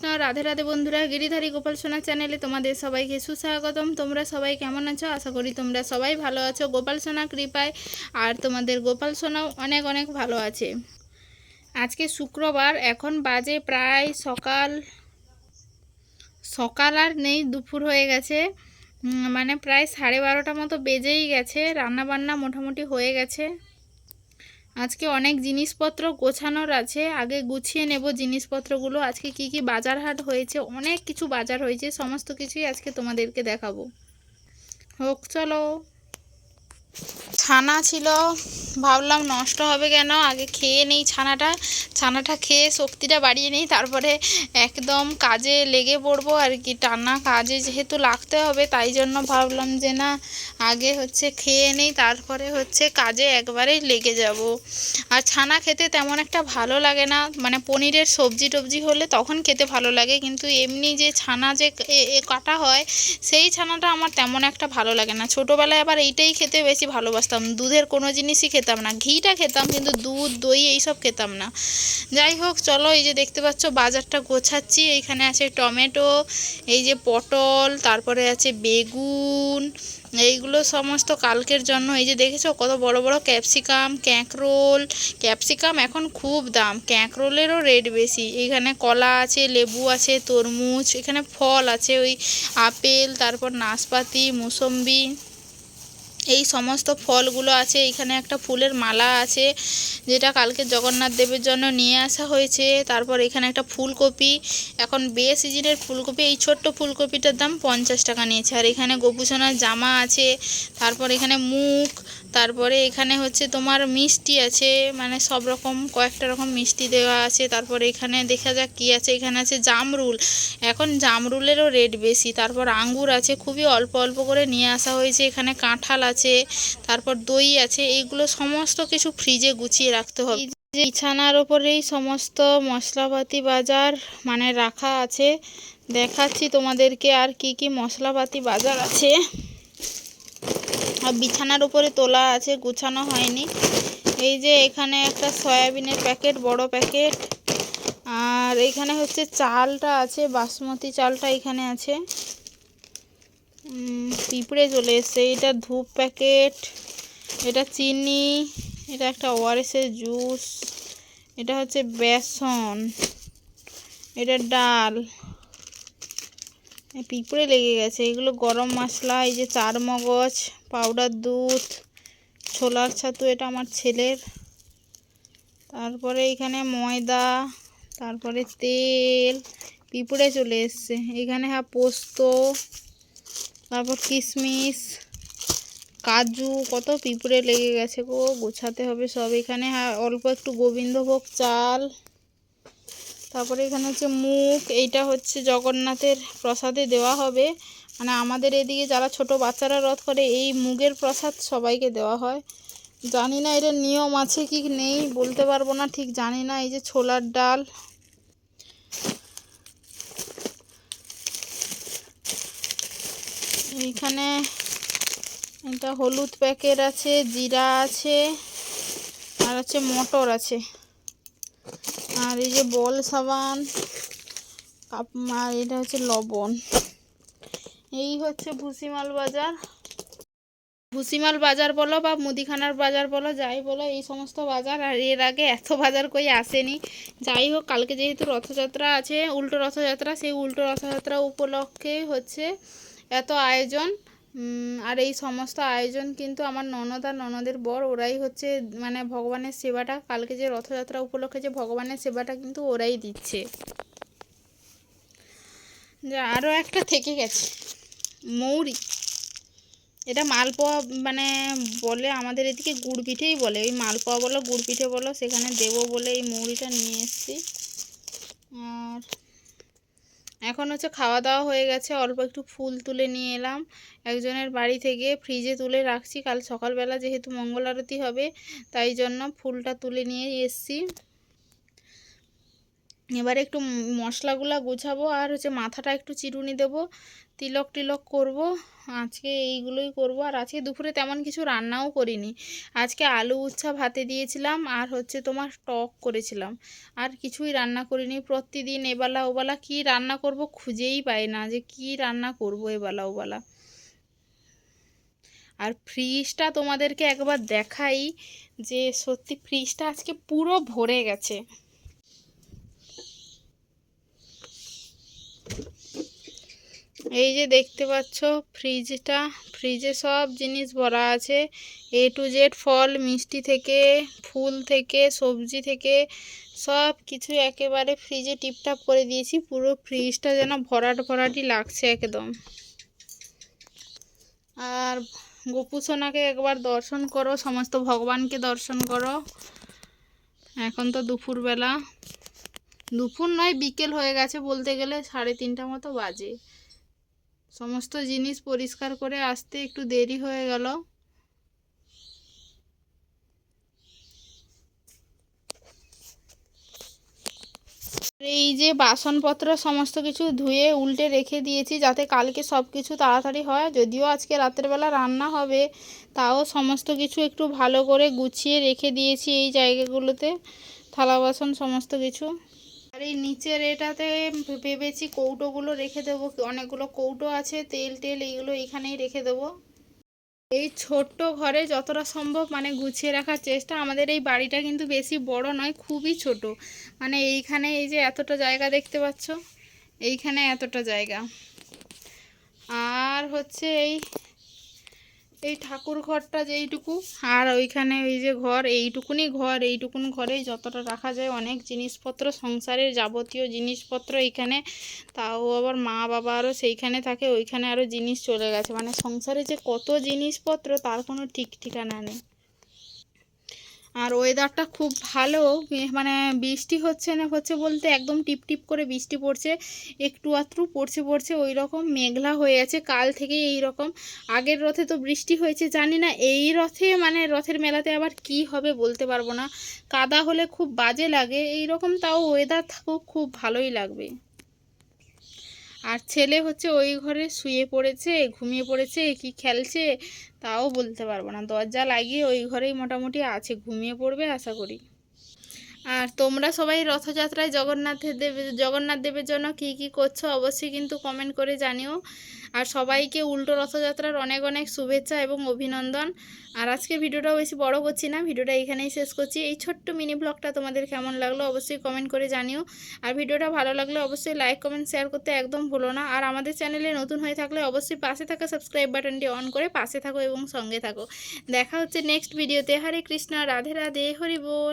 কৃষ্ণ, রাধে রাধে বন্ধুরা, গিরিধারী গোপাল সোনা চ্যানেলে তোমাদের সবাইকে সুস্বাগতম। তোমরা সবাই কেমন আছো? আশা করি তোমরা সবাই ভালো আছো। গোপাল সোনা কৃপায়, আর তোমাদের গোপাল সোনাও অনেক অনেক ভালো আছে। আজকে শুক্রবার, এখন বাজে প্রায় সকাল সকাল আর নেই, দুপুর হয়ে গেছে। মানে প্রায় সাড়ে বারোটা মতো বেজেই গেছে। রান্না বান্না মোটামুটি হয়ে গেছে। আজকে অনেক জিনিসপত্র গোছানোর আছে। আগে গুছিয়ে নেব জিনিসপত্রগুলো। আজকে কি কি বাজার হাট হয়েছে, অনেক কিছু বাজার হয়েছে, সমস্ত কিছুই আজকে তোমাদেরকে দেখাবো। হোক, চলো। ছানা ছিল, ভাবলাম নষ্ট হবে কেন? আগে খেয়ে নেই ছানাটা। ছানাটা খেয়ে শক্তিটা বাড়িয়ে নেই, তারপরে একদম কাজে লেগে পড়ব আর কি। টানা কাজে যেহেতু লাগতে হবে, তাই জন্য ভাবলাম যে না, আগে হচ্ছে খেয়ে নেই, তারপরে হচ্ছে কাজে একবারেই লেগে যাব। আর ছানা খেতে তেমন একটা ভালো লাগে না মানে পনিরের সবজি টবজি হলে তখন খেতে ভালো লাগে, কিন্তু এমনি যে ছানা যে কাটা হয়, সেই ছানাটা আমার তেমন একটা ভালো লাগে না। ছোটোবেলায় আবার এইটাই খেতে বেশি ভালোবাসতাম। দুধের কোনো জিনিসই খেতাম না। ঘিটা খেতাম কিন্তু দুধ, দই এইসব খেতাম না। যাই হোক, চলো এই যে দেখতে পাচ্ছ, বাজারটা গোছাচ্ছি। এইখানে আছে টমেটো, এই যে পটল, তারপরে আছে বেগুন, এইগুলো সমস্ত কালকের জন্য। এই যে দেখেছ, কত বড় বড় ক্যাপসিকাম, ক্যাঁকরোল। ক্যাপসিকাম এখন খুব দাম, ক্যাঁকরোলেরও রেট বেশি। এইখানে কলা আছে, লেবু আছে, তরমুজ, এখানে ফল আছে, ওই আপেল, তারপর নাশপাতি, মুসম্বি। এই সমস্ত ফলগুলো আছে। এখানে একটা ফুলের মালা আছে, যেটা কালকে জগন্নাথ দেবের জন্য নিয়ে আসা হয়েছে। তারপর এখানে একটা ফুলকপি। এখন বে সিজনের ফুলকপি, এই ছোট্ট ফুলকপিটার দাম পঞ্চাশ টাকা নিয়েছে। আর এখানে গোপুসোনার জামা আছে, তারপর এখানে মুখ, তারপরে এখানে হচ্ছে তোমার মিষ্টি আছে মানে সব রকম, কয়েকটা রকম মিষ্টি দেওয়া আছে। তারপর এখানে দেখা যাক কী আছে। এখানে আছে জামরুল। এখন জামরুলেরও রেট বেশি। তারপর আঙ্গুর আছে, খুবই অল্প অল্প করে নিয়ে আসা হয়েছে। এখানে কাঁঠাল আছে। তারপর দই আছে, এইগুলো সমস্ত কিছু ফ্রিজে গুছিয়ে রাখতে হবে। যে বিছানার ওপরেই সমস্ত মশলাপাতি বাজার মানে রাখা আছে। দেখাচ্ছি তোমাদেরকে আর কি কি মশলাপাতি বাজার আছে। আর বিছানার উপরে তোলা আছে, গুছানো হয়নি। এই যে এখানে একটা সয়াবিনের প্যাকেট, বড় প্যাকেট। আর এখানে হচ্ছে চালটা আছে, বাসমতি চালটা এখানে আছে। পিঁপড়ে চলে এসছে। এটা ধূপ প্যাকেট, এটা চিনি, এটা একটা ওআরএসের জুস, এটা হচ্ছে বেসন, এটা ডাল। পিঁপড়ে লেগে গেছে। এগুলো গরম মশলা, এই যে চার মগজ পাউডার দুধ, ছোলার ছাতু, এটা আমার ছেলের। তারপরে এখানে ময়দা, তারপরে তেল। পিঁপড়ে চলে এসছে। এখানে হ্যাঁ পোস্ত তারপর কিশমিশ কাজু, কত পিঁপড়ে লেগে গেছে গো, গোছাতে হবে সব এখানে। হ্যাঁ অল্প একটু গোবিন্দভোগ চাল, তারপরে এখানে হচ্ছে মুখ এইটা হচ্ছে জগন্নাথের প্রসাদে দেওয়া হবে। মানে আমাদের এদিকে যারা ছোট বাচ্চারা রথ করে, এই মুগের প্রসাদ সবাইকে দেওয়া হয়। জানি না এটা নিয়ম আছে কি নেই, বলতে পারব না ঠিক, জানি না। এই যে ছোলার ডাল এইখানে এটা হলুদ প্যাকেট আছে, জিরা আছে, আর হচ্ছে মটর আছে। আর এই যে বল সাবান আর এটা হচ্ছে লবণ। এই হচ্ছে ভুসিমাল বাজার। ভুসিমাল বাজার বলো বা মুদিখানার বাজার বলো, যাই বলো, এই সমস্ত বাজার। আর এর আগে এত বাজার কই আসেনি। যাই হোক, কালকে যেহেতু রথযাত্রা আছে, উল্টো রথযাত্রা, সেই উল্টো রথযাত্রা উপলক্ষে হচ্ছে এত আয়োজন আর এই সমস্ত আয়োজন কিন্তু আমার ননদ আর ননদের বর, ওরাই হচ্ছে মানে ভগবানের সেবাটা, কালকে যে রথযাত্রা উপলক্ষে যে ভগবানের সেবাটা কিন্তু ওরাই দিচ্ছে। যা আরও একটা থেকে গেছে। মৌরি। এটা মালপোয়া মানে বলে আমাদের এদিকে গুড় পিঠেই বলে, ওই মালপোয়া বলো গুড় পিঠে বলো, সেখানে দেবো বলে এই মৌরিটা নিয়ে এসেছি। আর এখন হচ্ছে খাওয়া দাওয়া হয়ে গেছে, অল্প একটু ফুল তুলে নিয়ে এলাম। একজনের বাড়ি থেকে ফ্রিজে তুলে রাখছি, কাল সকালবেলা যেহেতু মঙ্গল আরতি হবে, তাই জন্য ফুলটা তুলে নিয়ে এসছি। এবার একটু মশলাগুলা গুছাবো আর হচ্ছে মাথাটা একটু চিরুনি দেবো। তিলক টিলক করব, আজকে এইগুলোই করব। আর আজকে দুপুরে তেমন কিছু রান্নাও করিনি। আজকে আলু উচ্ছা ভাতে দিয়েছিলাম আর হচ্ছে তোমার টক করেছিলাম। আর কিছুই রান্না করিনি। প্রতিদিন এবেলা ওবেলা কি রান্না করব খুঁজেই পাই না যে কি রান্না করব এবেলা ওবেলা। আর ফ্রিজটা তোমাদেরকে একবার দেখাই যে সত্যি ফ্রিজটা আজকে পুরো ভরে গেছে। এই যে দেখতে পাচ্ছ, ফ্রিজটা, ফ্রিজে সব জিনিস ভরা আছে। এ টু জেড ফল, মিষ্টি থেকে, ফুল থেকে, সবজি থেকে, সব কিছু একেবারে ফ্রিজে টিপটাপ করে দিয়েছি। পুরো ফ্রিজটা যেন ভরাট ভরাটি লাগছে একদম। আর গোপুসোনাকে একবার দর্শন করো, সমস্ত ভগবানকে দর্শন করো। এখন তো দুপুরবেলা। দুপুর নয়, বিকেল হয়ে গেছে বলতে গেলে সাড়ে তিনটা মতো বাজে। সমস্ত জিনিস পরিষ্কার করে আসতে একটু দেরি হয়ে গেল। এই যে বাসনপত্র সমস্ত কিছু ধুয়ে উল্টে রেখে দিয়েছি যাতে কালকে সব কিছু তাড়াতাড়ি হয়। যদিও আজকে রাতের বেলা রান্না হবে, তাও সমস্ত কিছু একটু ভালো করে গুছিয়ে রেখে দিয়েছি এই জায়গাগুলোতে। থালা বাসন সমস্ত কিছু। আর এই নিচের এটাতে ভেবেছি কৌটোগুলো রেখে দেবো। অনেকগুলো কৌটো আছে, তেল টেল এইগুলো এখানেই রেখে দেবো। এই ছোট্ট ঘরে যতটা সম্ভব মানে গুছিয়ে রাখার চেষ্টা। আমাদের এই বাড়িটা কিন্তু বেশি বড় নয়, খুবই ছোট। মানে এইখানে এই যে এতটা জায়গা দেখতে পাচ্ছ, এইখানে এতটা জায়গা। আর হচ্ছে এই এই ঠাকুর ঘরটা যেইটুকু আর ওইখানে ওই যে ঘর, এইটুকুনি ঘর, এইটুকুন ঘরেই যতটা রাখা যায় অনেক জিনিসপত্র, সংসারের যাবতীয় জিনিসপত্র এইখানে। তাও আবার মা বাবা আরও সেইখানে থাকে, ওইখানে আরও জিনিস চলে গেছে। মানে সংসারে যে কত জিনিসপত্র, তার কোনো ঠিক ঠিকানা নেই। আর ওয়েদারটা খুব ভালো। মানে বৃষ্টি হচ্ছে না হচ্ছে বলতে একদম টিপ টিপ করে বৃষ্টি পড়ছে, একটু আধটু পড়ছে পড়ছে ওই রকম মেঘলা হয়ে আছে। কাল থেকে এই রকম আগের রথে তো বৃষ্টি হয়েছে, জানি না এই রথে মানে রথের মেলাতে আবার কি হবে বলতে পারব না। কাদা হলে খুব বাজে লাগে এই রকম তাও ওয়েদার থাকুক, খুব ভালোই লাগবে। আর ছেলে হচ্ছে ওই ঘরে শুয়ে পড়েছে, ঘুমিয়ে পড়েছে, কি খেলছে, তাও বলতে পারব না। দরজা লাগিয়ে ওই ঘরেই মোটামুটি আছে, ঘুমিয়ে পড়বে আশা করি। আর তোমরা সবাই রথযাত্রায় জগন্নাথের দেব, জগন্নাথ দেবের জন্য কী কী করছ অবশ্যই কিন্তু কমেন্ট করে জানিও। আর সবাইকে উল্টো রথযাত্রার অনেক অনেক শুভেচ্ছা এবং অভিনন্দন। আর আজকে ভিডিওটাও বেশি বড় করছি না, ভিডিওটা এখানেই শেষ করছি। এই ছোট্ট মিনি ব্লগটা তোমাদের কেমন লাগল অবশ্যই কমেন্ট করে জানিও। আর ভিডিওটা ভালো লাগলে অবশ্যই লাইক কমেন্ট শেয়ার করতে একদম ভুলো না। আর আমাদের চ্যানেলে নতুন হয়ে থাকলে অবশ্যই পাশে থাকা সাবস্ক্রাইব বাটনটি অন করে পাশে থাকো এবং সঙ্গে থাকো। দেখা হচ্ছে নেক্সট ভিডিওতে হরে কৃষ্ণ, রাধে রাধে, হরি বল।